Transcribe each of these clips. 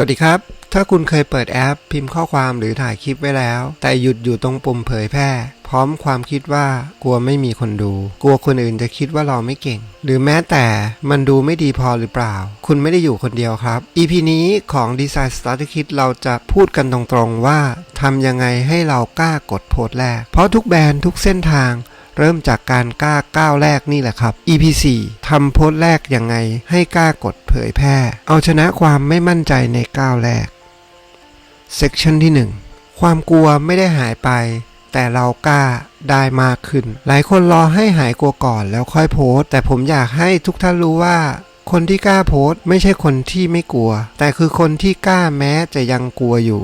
สวัสดีครับ ถ้าคุณเคยเปิดแอป พิมพ์ข้อความหรือถ่ายคลิปไว้แล้ว แต่หยุดอยู่ตรงปุ่มเผยแพร่ พร้อมความคิดว่ากลัวไม่มีคนดู กลัวคนอื่นจะคิดว่าเราไม่เก่ง หรือแม้แต่มันดูไม่ดีพอหรือเปล่า คุณไม่ได้อยู่คนเดียวครับ EP นี้ของ Design Starter Kit เราจะพูดกันตรงๆว่าทำยังไงให้เรากล้ากดโพสต์แรก เพราะทุกแบรนด์ทุกเส้นทาง เริ่มจากการกล้าก้าวแรกนี่แหละครับ EP 4ทำโพสต์แรกยังไงให้กล้ากดเผยแพร่ เอาชนะความไม่มั่นใจในก้าวแรก Section ที่ 1 ความกลัวไม่ได้หายไป แต่เรากล้าได้มากขึ้น หลายคนรอให้หายกลัวก่อนแล้วค่อยโพสต์ แต่ผมอยากให้ทุกท่านรู้ว่าคนที่กล้าโพสต์ไม่ใช่คนที่ไม่กลัว แต่คือคนที่กล้าแม้จะยังกลัวอยู่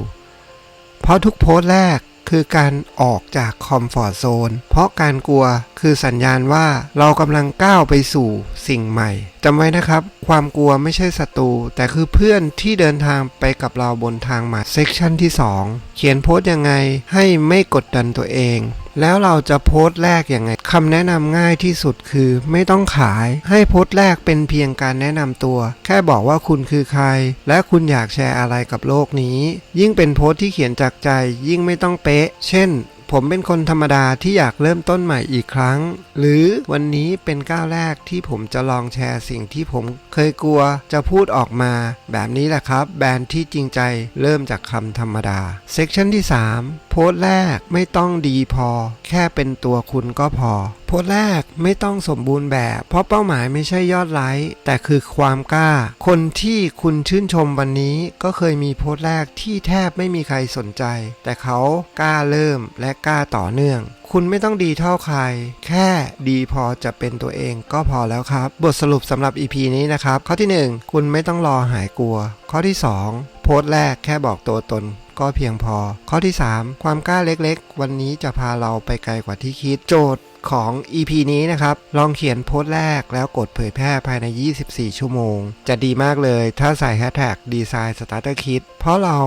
เพราะทุกโพสต์แรก คือการออกจากคอมฟอร์ทโซน เพราะการกลัวคือสัญญาณว่าเรากำลังก้าวไปสู่สิ่งใหม่จำไว้นะครับ ความกลัวไม่ใช่ศัตรู แต่คือเพื่อนที่เดินทางไปกับเราบนทางใหม่เซกชันที่ 2 เขียนโพสต์ยังไงให้ไม่กดดันตัวเอง แล้วเราจะโพสต์แรกยังไง คำแนะนำง่ายที่สุดคือ ไม่ต้องขายให้โพสต์แรกเป็นเพียงการแนะนำตัว แค่บอกว่าคุณคือใคร และคุณอยากแชร์อะไรกับโลกนี้ ยิ่งเป็นโพสต์ที่เขียนจากใจ ยิ่งไม่ต้องเป๊ะ เช่นผมเป็นคนธรรมดาที่อยากเริ่มต้นใหม่อีกครั้ง หรือวันนี้เป็นก้าวแรกที่ผมจะลองแชร์สิ่งที่ผมเคยกลัวจะพูดออกมา แบบนี้แหละครับ แบรนด์ที่จริงใจเริ่มจากคำธรรมดา เซกชันที่ 3 โพสต์แรกไม่ต้องดีพอ แค่เป็นตัวคุณก็พอ โพสต์แรกไม่ต้องสมบูรณ์แบบ เพราะเป้าหมายไม่ใช่ยอดไลค์แต่คือความกล้า คนที่คุณชื่นชมวันนี้ก็เคยมีโพสต์แรกที่แทบไม่มีใครสนใจ แต่เขากล้าเริ่มและกล้าต่อเนื่อง คุณไม่ต้องดีเท่าใคร แค่ดีพอจะเป็นตัวเองก็พอแล้วครับ บทสรุปสำหรับ EP นี้นะครับ ข้อที่ 1 คุณไม่ต้องรอหายกลัว ข้อที่ 2 โพสต์แรกแค่บอกตัวตน ก็เพียงพอ ข้อที่ 3 ความกล้าเล็กๆ วันนี้จะพาเราไปไกลกว่าที่คิดโจทย์ของ EP นี้นะครับ ลองเขียนโพสต์แรกแล้วกดเผยแพร่ภายใน 24 ชั่วโมง จะดีมากเลยถ้าใส่แฮชแท็ก Design Starter Kit เพราะเรา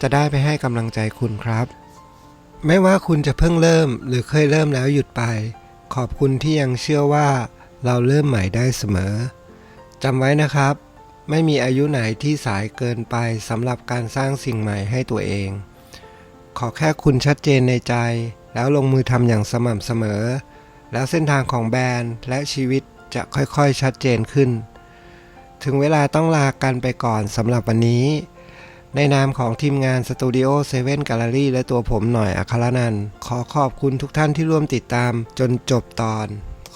จะได้ไปให้กำลังใจคุณครับ ไม่ว่าคุณจะเพิ่งเริ่มหรือเคยเริ่มแล้วหยุดไป ขอบคุณที่ยังเชื่อว่า เราเริ่มใหม่ได้เสมอจำไว้นะครับ ไม่มีอายุไหนที่สายเกินไปสำหรับการสร้างสิ่งใหม่ให้ตัวเอง ขอแค่คุณชัดเจนในใจ แล้วลงมือทำอย่างสม่ำเสมอ แล้วเส้นทางของแบรนด์และชีวิตจะค่อยๆชัดเจนขึ้น ถึงเวลาต้องลากันไปก่อนสำหรับวันนี้ ในนามของทีมงานสตูดิโอเซเว่นแกลเลอรี่และตัวผมหน่อยอัครนันขอขอบคุณทุกท่านที่ร่วมติดตามจนจบตอน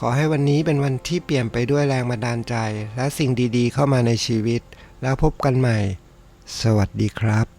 ขอให้วันนี้เป็นวันที่เปลี่ยนไปด้วยแรงบันดาลใจ และสิ่งดีๆ เข้ามาในชีวิต แล้วพบกันใหม่ สวัสดีครับ